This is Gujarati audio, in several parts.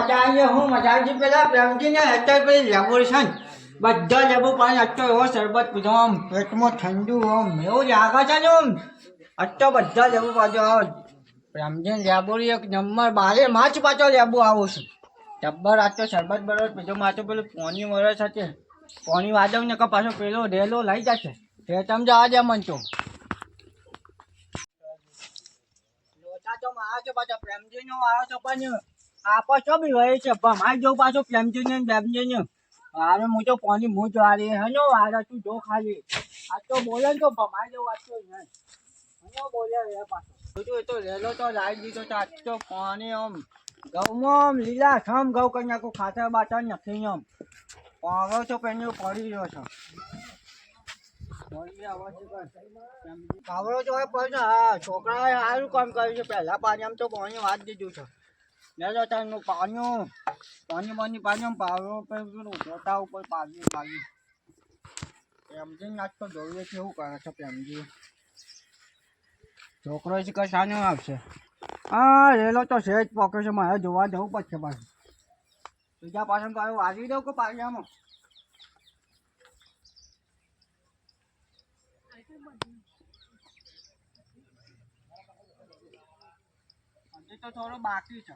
મજા હું મજા આવી પેલા પ્રેમજી ને અત્યારે પેલી લેબુ છે બધા લેબુ પાણી અત્યારે એવો શરબત પીધો. આમ પેટમાં ઠંડુ, આમ એવું લાગે છે ને આમ. અત્યારે બધા લેબુ પાછો આવો. પ્રેમજી લેબુ એક નંબર, બારે માચ પાછો લેબુ આવું છું. જબ્બર આ તો શરબત બરબત પીધો. માથું પેલું પોની વરસ છે પોની વાદવ ને પાછો પેલો રેલો લઈ જશે. તે તમે જવા દે મન તો. લોચા તો મારા છો પાછા. પ્રેમજી નો આવ્યો છો પણ આપો છો બી હોય છે. મારે જવું પાછું પ્રેમજી ને બેમજી ને. અરે હું તો પાણી હું જવારી હનો આરે તું જો ખાલી. આ તો બોલે તો ભમાઈ જવું વાત તો હનો બોલે રે પાછો. તું એ તો રેલો તો લાવી દીધો તો તો પાણી આમ આમ લીલા થમ ઘઉં કરી નાખું, ખાતર બાતર નથી આમ. પાવડો તો પેલું પડી રહ્યો છે. પાવડો તો હવે હા, છોકરાએ સારું કામ કર્યું છે. પહેલા પાણી આમ તો પાણી વાત દીધું છે. લેલો તારનું પાણી પાણી પાણી પાણી પર પેલું જોતા ઉપર પાડ્યું પાડ્યું પ્રેમજી આજ તો જોઈએ એવું કરે છે પ્રેમજી છોકરો છે કે શાનો આવશે હા રેલો તો સેજ પોકે છે મારે જોવા જવું પડશે પાછું બીજા પાછળ તો પાછું વાગી દઉં કે પાછામાં તો થોડો બાકી છે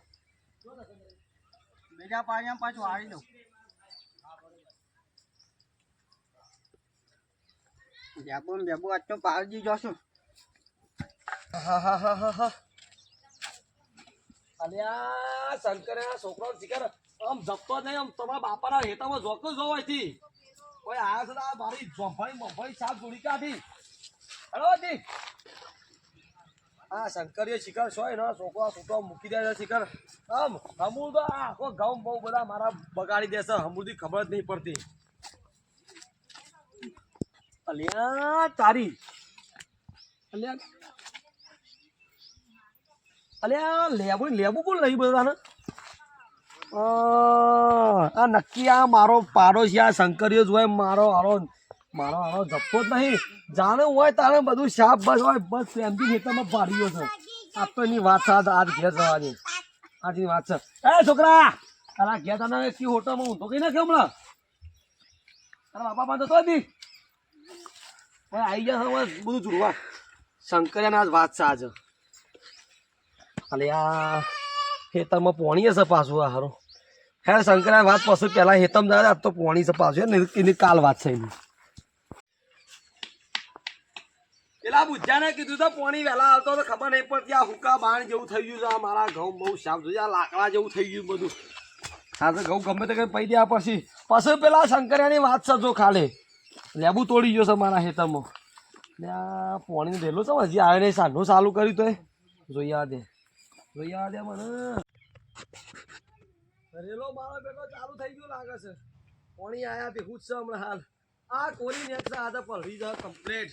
બીજા પાણી પાછું હારી દઉં બેબુ બેબુ આજ તો પારજી જોશું. અલ્યા, શંકરે છોકરો શીખર આમ જપતો નહીં, આમ તમારા બાપાના હેતામાં જોક જ જોવાયથી કોઈ આ છે મારી જોંભાઈ મોંભાઈ સાફ જોડી કાઢી. હેલો આ શંકરીય શિખર સોય ને છોકરો છોકરો મૂકી દે છે શિખર. આમ, હમું તો આખો ગામ બહુ બધા મારા બગાડી દેશે હમુદી ખબર જ નહીં પડતી. અલ્યા, તારી. અલ્યા. અલ્યા લેવું લેવું કોણ લઈ બધાને? આ નક્કી આ મારો પાડોશી, આ શંકરીઓ જ મારો હારો મારો આનો જપતો જ નહીં. જાણે હોય તારે બધું શાપ બસ હોય, બસ પ્રેમથી ખેતરમાં ભાડ્યો છે. આ તો એની વાત છે આજ ઘેર જવાની. આજની વાત છે. એ છોકરા, તારા ઘેર તને કી હોટલમાં ઊંધો કઈ નાખ્યો હમણાં. તારા બાપા પાસે તો હતી હવે આવી ગયા હવે બધું જોવા શંકરિયાને આજ વાત છે આજે. અલે આ ખેતરમાં પોણી હશે પાછું આ હારું. હેર શંકરા વાત પાછું પહેલાં હેતમ દાદા તો પોણી છે પાછું. એની કાલ વાત છે એની. પેલા બુજ્જાને કીધું તો પોણી વહેલા આવતો તો ખબર નહીં પડતી આ હુકા બાણ જેવું થઈ ગયું છે, આ મારા ઘઉં બહુ સાફ જોઈએ આ લાકડા જેવું થઈ ગયું બધું. સાથે ઘઉં ગમે તે કંઈ પૈ દે પછી પછી પેલા શંકરિયાની વાત છે ખાલે. લેબુ તોડી ગયો છે મારા હેતરમાં ને આ પોણી રહેલો છે, હજી આવે નહીં, સાંજનું ચાલુ કર્યું તો જોઈ આ દે. જોઈ આ દે મને. રેલો મારો બેટો ચાલુ થઈ ગયો લાગે છે. પોણી આયા ભેગું જ છે હમણાં હાલ. આ કોરી નેક્સ આ તો પલરી જાય કમ્પ્લેટ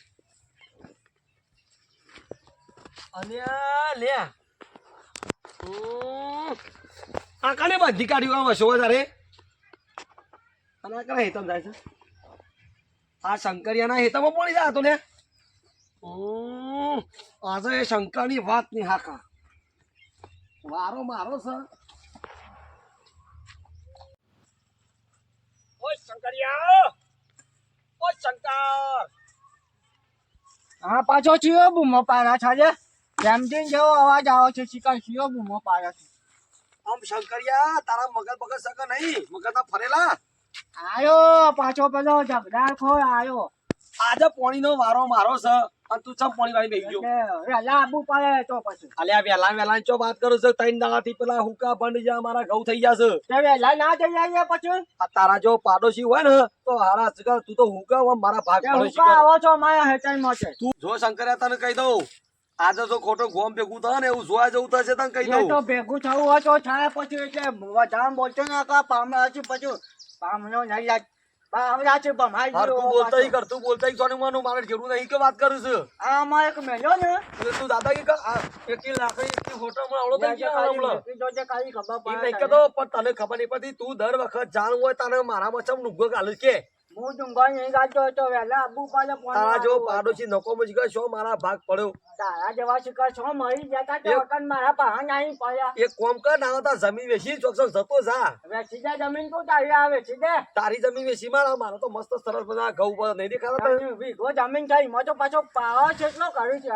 આ લે. આ. કાને બધી કાઢ્યું આમાં હશો તારે અને આ કના હેતમ જાય છે? આ શંકરિયાના હેતામાં પડી જાય તો ને. આજે શંકરની વાતની હાકા. વારો મારો છે. ઓય શંકરિયા! ઓય શંકર! હા, પાછો ચિયો, બૂમો પાના છે આજે જેવો અવાજ આવે છે શિકાર ચિયો બૂમો પાડે છે. આમ શંકરિયા તારા મગજ મગજ સક નહીં મગજના ફરેલા? આયો પાછો પેલો જબદાર ખો આયો. આજે પોણીનો વારો મારો છે અને તું ચમ પોણી વાળી બેહી ગયો. વેલા આબુ પાડે તો પછી. અલ્યા વેલા વેલા ચો વાત કરું છું? ત્રણ દાડાથી પેલા હુકા બંધ જા મારા ઘઉં થઈ જશે તે વેલા ના જઈ આવીએ પછી? આ તારા જો પાડોશી હોય ને તો હારા શિકાર તું તો હુકા મારા ભાગ પાડોશી આવો છો મારા માં છે. તું જો શંકરિયા તને કહી દઉં આજે જો ખોટો ગોમ ભેગું થાય ને એવું જોવા જવું થશે તને કહી દઉં. તો ભેગું થવું હોય તો થાય પછી એટલે વધારે બોલતો ને કા પામે છે પછી. પામનો નહીં લાગ પામડા છે ભમાઈ તું ગયો બોલતા તું બોલતા સોનું માનું? મારે જરૂર નહીં કે વાત કરું છું. આ અમારે એક મેલ્યો ને. એટલે તું દાદા કે એટલી લાકડી એટલી ફોટો માં આવડો થઈ ગયા હમણાં. જોજે ખાલી ખબર પડે નહીં પણ તને ખબર નહીં પડતી તું દર વખત જાણ હોય તને મારા મચમ નુગ્ગો કાલે કે. હું ડુંગર નહીં ગાતો હતો વહેલા આબુ પડે તારા જો પાડોશી નકો મુજકા શો મારા ભાગ પડ્યો? તારા જેવા શિકાર છો મરી જતા તો એક- મારા પાહા નહીં પડ્યા. એક કોમ કર ના જમીન વેચી ચોક ચોક જતો જા. વેચી દે જમીન તો તારી આવે છે દે. તારી જમીન વેચી મારા મારો તો મસ્ત સરસ બધા ઘઉં પર નહીં દેખાતા વીઘો જમીન થઈ એમાં તો પાછો પાવા છે એટલો કર્યું છે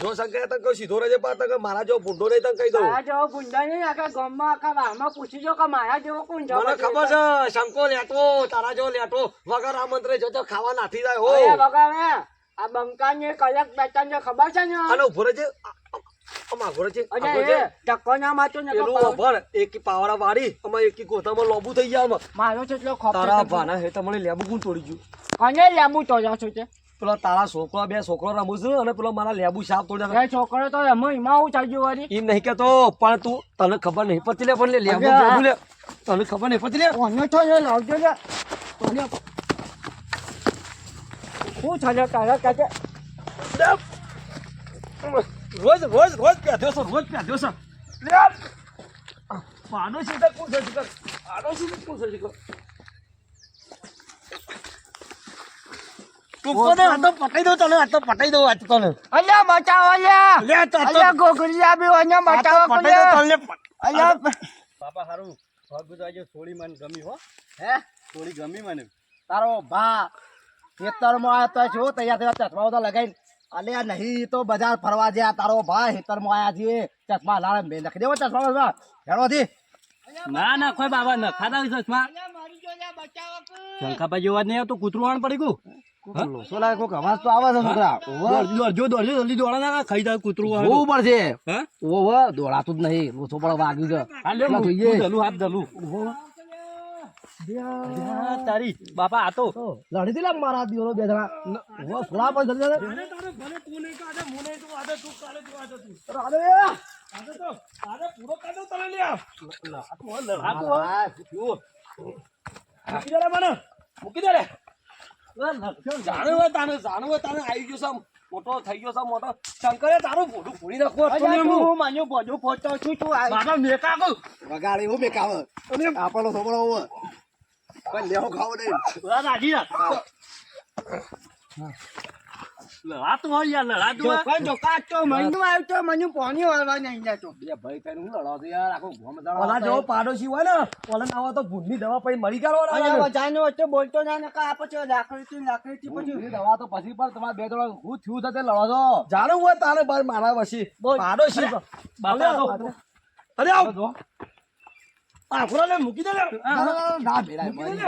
જો શંકર તને કહું સીધો રહેજે પા તને મારા જેવો ભૂંડો નહીં તને કહી દઉં? મારા જેવો ભૂંડો નહીં આખા ગામમાં આખા વાહમાં પૂછી જો કે મારા જેવો કોણ છે મને ખબર છે? શંકો લેટો તારા જેવો લેટો વગર આ મંત્રે જોજો ખાવા નાઠી જાય હો. ભગવાને આ બંકા ને કલાક બેઠા ને ખબર છે ને? અને ઊભો રહેજે. અમા ઘોરે છે અરે. એ ધક્કો ના મારતો ને પેલું અભર એકી પાવડા વાળી અમાર એકી ગોથામાં લોબુ થઈ ગયા. મારો છે એટલો ખોફ તારા ભાના હે તમને લેબુ કોણ તોડી ગયું. કોને લેબુ તોડ્યા છો તે. પેલો તારા છોકરો બે છોકરો રમું છું અને પેલો મારા લેબુ સાપ તોડ્યા એ છોકરો તો એમ એમાં હું ગયું વળી. એમ નહીં કેતો પણ તું તને ખબર નહીં પડતી લે પણ લે લેબુ અરે લે. તને ખબર નહીં પડતી લે. કોને છો ને લાવજો લે. તને છે તારા કાકે? રોજ રોજ રોજ પ્યાધ્યો છે રોજ પ્યાધ્યો છે. લે. પાડોશી તક કોણ છે? પાડોશી તક કોણ છે તું કોને તો પટાઈ દઉં તને? તો પટાઈ દઉં આ તને. અલ્યા બચાવો અલ્યા. લે તો અલ્યા ગોગરિયા બી ઓને બચાવો પટાઈ દઉં તને. અલ્યા. બાપા હારું. ભાગું આજે થોડી મને ગમી હો. હે? થોડી ગમી મને. તારો ભા ખેતરમાં આવ્યો તો શું તૈયાર થયા ચશ્મા તો લગાઈને અલે નહીં તો બજાર ફરવા જ્યાં તારો ભા ખેતરમાં આયા છીએ ચશ્મા લાળ મેં લખી દેવો ચશ્મા હેડો ના ના કોઈ બાબા ન ખાતા ચશ્મા. શંખાભાઈ જેવા જ નહીં આવતો કૂતરું આણ પડી ગયું. શું લાગે કોઈક અવાજ તો આવે છે છોકરા. દોડજો દોડજો જલ્દી દોડા ના ખાઈ જાય કૂતરું આણ. જોવું પડશે. હે? દોડાતું જ નહીં. લોસો પણ વાગ્યું છે. હા, લે, પેલા હું- જોઈએ. હું હાથ દલું. તારી બાપા આ તો. લડી દીલા મારા દીવરો બે જણા. ઓહો ફોડા પર જલ્દી જલ્દી. રાધે. હા, મૂકી દે મને મૂકી દે રે જાણું હોય તાને જાણું હોય તાને આવી ગયો સમ મોટો થઈ ગયો સમ મોટો. શંકરે તારું ભોડું ફોડી નાખો હું એમનું. બધું ફોટો છું તું આ બાબા મેકા વગાડી વગાડે એવું મેકાવ આપણો છોકરો હોવો. પણ લેવો ખાવો નહીં. રાજી રાખ. લડાતું હોય યાર, લડાતું જોકા તો મહિનો આવ્યો તો મને પાણી વાળવા નહીં જતો બે ભાઈ થઈને હું લડો યાર આખો ગોમ દાડો ઓલા જો પાડોશી હોય ને ઓલા ના હોય તો ભૂંડની દવા પછી મરી ગયો અને જાનો વચ્ચે બોલતો ના નકા લાકડી થી લાકડી થી પછી દવા તો પછી પર તમારે બે દોડા હું થયું થતે લડો છો જાણું હોય તારે બાર મારા પછી પાડોશી બાપા અરે આવ આખરો લે મૂકી દે ના ના મૂકી દે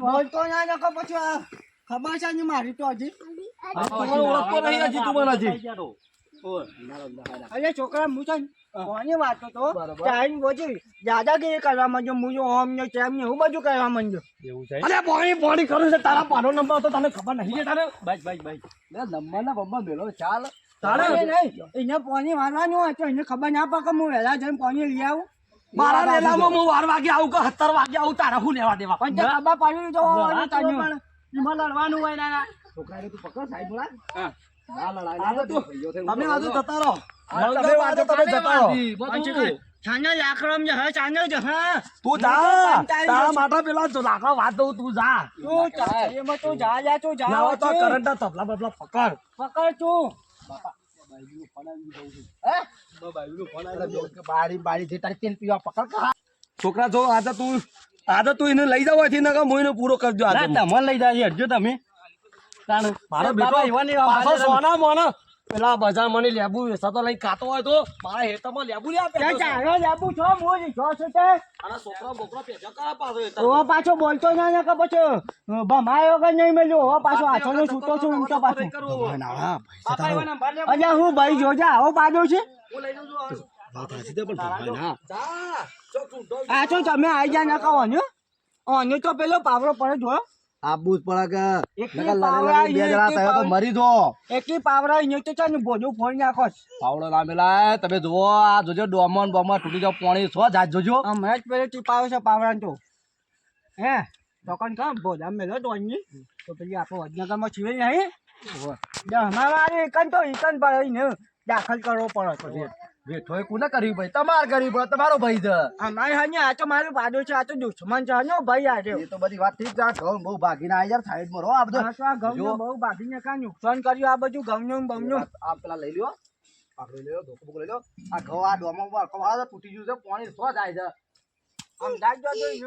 બોલતો ના નકા પછી ખબર છે ને મારી તો હજી તમારો ઓળખતો નહીં હજી તું હજી ખાઈ ગયા તો. ઓય. અરે છોકરા હું છે કોની વાતો તો? ટાઈમ પછી દાદાગીરી કરવા માંડ્યો હું જો ઓમ ને તેમ ને હું બધું કરવા માંડ્યો એવું છે? અરે પાણી પાણી કરું છે તારા પાનો નંબર તો તને ખબર નહીં છે તારે. બાઈ બાઈ બાઈ લે નંબરના બંબર ભેળો ચાલ. તારે નહીં. એને પાણી વાળવાનું હોય તો એને ખબર ના પડે હું વહેલા જઈને પાણી લઈ આવું. મારા રેલામાં હું વાર વાગે આવું કે સત્તર વાગે આવું તારા હું લેવા દેવા? પણ. પણ એમાં લડવાનું હોય ના ના. છોકરાને તું પકડ સાઈડ બોલા. હા. ના લડાય તો તું. તમે આજુ જતા રહો. તમે વાંચો તમે જતા રહો. બધું. છાને જ હા છાને જ હા. તું જા. તારા માટે પેલા લાકડા વાત દઉં તું જા. તું એમાં તું જા જા તું જા ના તો. કરંટ તબલા બબલા પકડ. પકડ તું. બારી બારી જે તારી તેલ પીવા પકડ કા છોકરા જો આજે તું આજે તું એને લઈ જાવ અહીંથી નકર હું પૂરો કરજો આજે ના, લઈ જાય હટજો તમે. મારો બેટો એવા નહીં, આવા પાછો સોના મોના. પેલા બજાર મને લેબુ વેચાતો લઈ ખાતો હોય તો. મારા હેતરમાં લેબુ લે આપે. ચાલો લેબુ છો? મોજ છો છો? તે અને છોકરા બોકરા પેચા કરા પાછો બોલતો ના ના કે પછી ભમાયો કે નહીં મેલ્યો હો પાછો હાથોનો છૂટો છું ઊંચો પાછો. ના. અલ્યા હું ભાઈ જોજા આવો પાડ્યો છે. હું લઈ જઉં છું વાત હાચી છે પણ ભાઈ ના જા ચોક તું ડોલ. આ તો તમે આવી જા ના કહો ને ઓને તો પેલો પાવડો પડે જો આબુ જ પડે કે બે જણા થયો તો. મરી જો. એકલી પાવડા અહીંયા તો ને બોજું ફોડી નાખો. પાવડો લામેલા તમે જુઓ આ જોજો ડોમન બોમન તૂટી જાવ પાણી છો જાત જોજો. હમણાં જ પેલો ટીપાવે છે પાવડા તો. હે દુકાન કામ ભોજા મેલો તો અહીં? તો પછી આપણો વડનગરમાં છીવે નહીં? અમારે એકન તો એકન પર ને દાખલ કરવો પડે પછી એ કોને કર્યું ભાઈ? તમારે કર્યું ભાઈ તમારો ભાઈ છે. અમારે હને આ તો મારો પાડો છે આ તો દુશ્મન છે. હનો ભાઈ આ એ તો બધી વાત ઠીક છે આ ઘઉં બહુ ભાગીને આવી યાર સાઈડમાં રહો આ બધું. આ તો આ ઘઉંને બહુ ભાગીને કાં નુકસાન કર્યું આ બધું ઘઉંનું ને. આ પેલા લઈ લ્યો. પાકડી લઈ લો ધોકો બોકો લઈ લો આ ઘઉં આ ડોમા હરખો તૂટી ગયું છે પાણી સો જાય છે.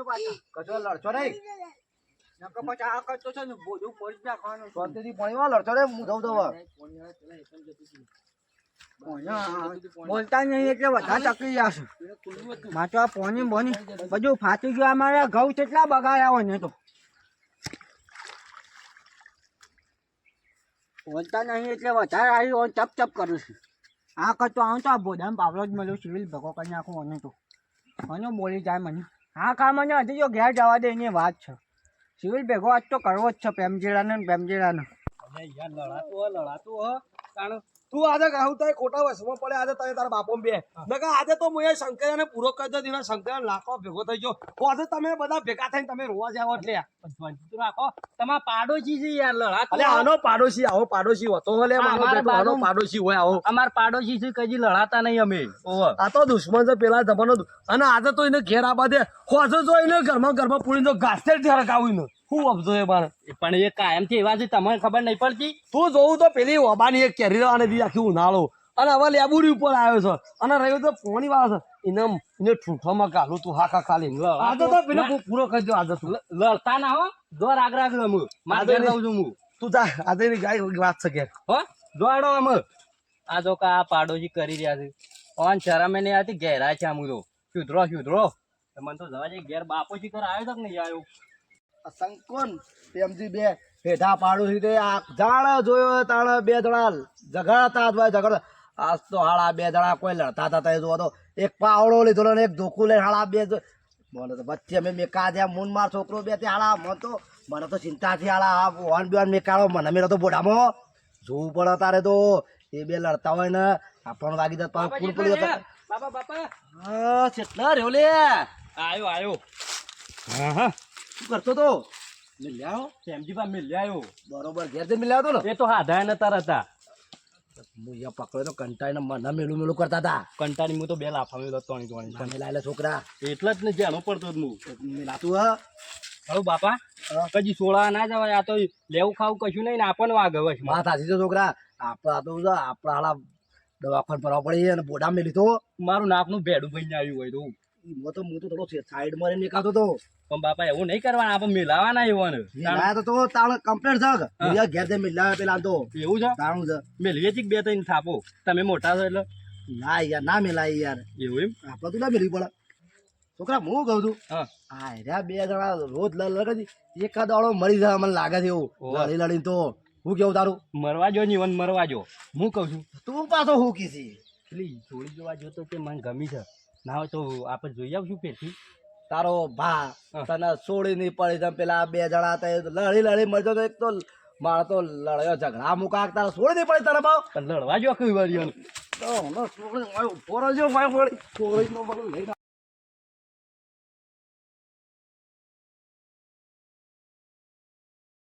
પાછો. કચો લડશો નહીં. નકર પછી આ કરતો છે ને બોલું પડી નાખવાનું. શાંતિથી પાણીમાં લડશો નહીં હું જઉં બોલતા નહીં એટલે વધારે તકલીફ જશે માં તો આ પોની બોની બધું ફાટી ગયું. અમારા ઘઉં કેટલા બગાડ્યા હોય ને તો. બોલતા નહીં એટલે વધારે આવી હોય ચપ ચપ કરું છું. આ કરતો આવું તો આ બોધામ પાવલો જ મળ્યો સિવિલ ભગો કરી નાખું મને તો. મને બોલી જાય મને. હા કા મને હજી જો ઘેર જવા દે એની વાત છે. સિવિલ ભેગો આજ તો કરવો જ છે પ્રેમજીરાને પ્રેમજીરાને લડાતું હો લડાતું હો. તું આજે તો ખોટા વસમાં પડે આજે તમે તારા બાપો બે. નકા આજે તો હું એ શંકરને પૂરો કરી દો દીનો શંકર લાખો ભેગો થઈ ગયો. તો આજે તમે બધા ભેગા થઈને તમે રોવા જાવ એટલે. રાખો. તમારા પાડોશી છે યાર લડાતું અલે આનો પાડોશી આવો પાડોશી હોતો હલે આનો પાડોશી હોય આવો. અમાર પાડોશી છે કજી લડાતા નહીં અમે. આ તો દુશ્મન છે પેલા જમાનો અને આજે તો એને ઘેર આબા દે આજે જો એને ઘરમાં ઘરમાં પૂરી તો ઘાસ હરકાવું ને હું અબજો એ એ પણ એ કાયમથી એવા છે તમને ખબર નહીં પડતી? તું જોવું તો પેલી ઓબાની એક કેરી લેવાની દી આખી ઉનાળો. અને હવે લેબુરી ઉપર આવ્યો છે. અને રહ્યો તો પોણી વાળો છે. એને એને ઠૂંઠામાં કાલું તું હાકા ખાલી. આજે તો પેલો પૂરો કરજો આજે તું. લડતા ના હો. દોર રાગ રાગ રમું મારે ઘેર છું હું તું જા આજે ગાય વાત છે કે. હો? દોડો આમ. આ જો કા આ પાડોશી કરી રહ્યા છે. ઓન શરમે નહીં આવતી ઘેરા છે આમ તો શુદ્રો સુધરો મને તો જવા દે ઘેર બાપોજી કર આવ્યો તક નહીં આવ્યો? આ સંકોન પ્રેમજી બે હેઠા પાડું છે આ જાણ જોયો તાણે બે જણા ઝઘડતા જ હોય ઝઘડ. આજ તો હાળા બે જણા કોઈ લડતા હતા તે જોવો તો. એક પાવડો લીધો ને એક ધોકું લઈને હાળા બે મને તો વચ્ચે મેં મેકા જ્યાં મૂન માર છોકરો બે ત્યાં હાળા મને તો મને તો ચિંતા થી હાળા આ વન બેન મેકાળો મને મેળો તો બોડામાં. જોવું પડે તારે તો. એ બે લડતા હોય ને આપણને વાગી જતા બાપા ફૂલ પડી જતા બાપા બાપા. હા છેટલા રહ્યો લે. આવ્યો આવ્યો હા હા. શું કરતો તો? મિલ્યાયો હો શ્યામજીભા મિલ્યા આવ્યો બરોબર ઘેર જઈને તો ને? એ તો હાથા નતા હતા. હું અહીંયા પકડ્યો તો કંટાળીને મને મેલું મેલું કરતા હતા. કંટાળી હું તો બે લાફા મેલો ત્રણ તણી તમે લાયેલા છોકરા. એટલે જ ને જેનો પડતો જ હું. મિલાતું હા? હલો બાપા. કજી સોળા ના જવાય આ તો લેવું ખાવું કશું નહીં ને આપણને વાગે વચમાં વાત સાચી છે છોકરા. આપણા તો આપણા હાલા દવાખાન ભરવા પડી અને બોડા મેલી તો. મારું નાકનું ભેડું ભાઈ આવ્યું હોય તો હું તો હું તો થોડો સાઈડમાં નીકળતો તો. પણ બાપા એવું નહીં કરવાનું આપણે મેલાવાના એવાને મિલાયા તો તો તાળ કમ્પ્લેટ છે. અહીંયા ઘેર જઈને મિલાવે પેલા તો. એવું છે? તાણું છે. મેલીએ ચીક બે ત્રણ થાપો? તમે મોટા છો એટલે? ના યાર ના મિલાય યાર. એવું એમ? આપણે તો ના પડે. છોકરા હું કહું છું હા. આ રહ્યા બે જણા રોજ લડ એકાદ દાડો મરી જાય મને લાગે છે એવું. લડી લડીને તો હું કેવું તારું? મરવા જો જીવન મરવા જો. હું કહું છું. તું પાછો હું કીધી? પેલી જોડી જોવા જો કે મને ગમી છે. ના હોય તો આપણે જોઈ આવશું પેથી તારો ભા તને છોડી નહીં પડી તમે પેલા બે જણા હતા લડી લડી મરજો તો એક તો મારે તો લડ્યો ઝઘડા મુકા તારે છોડી નહીં પડી તારા ભાવ લડવા જો કઈ વાર તો છોડી ઊભો રહેજો, છોડી લઈને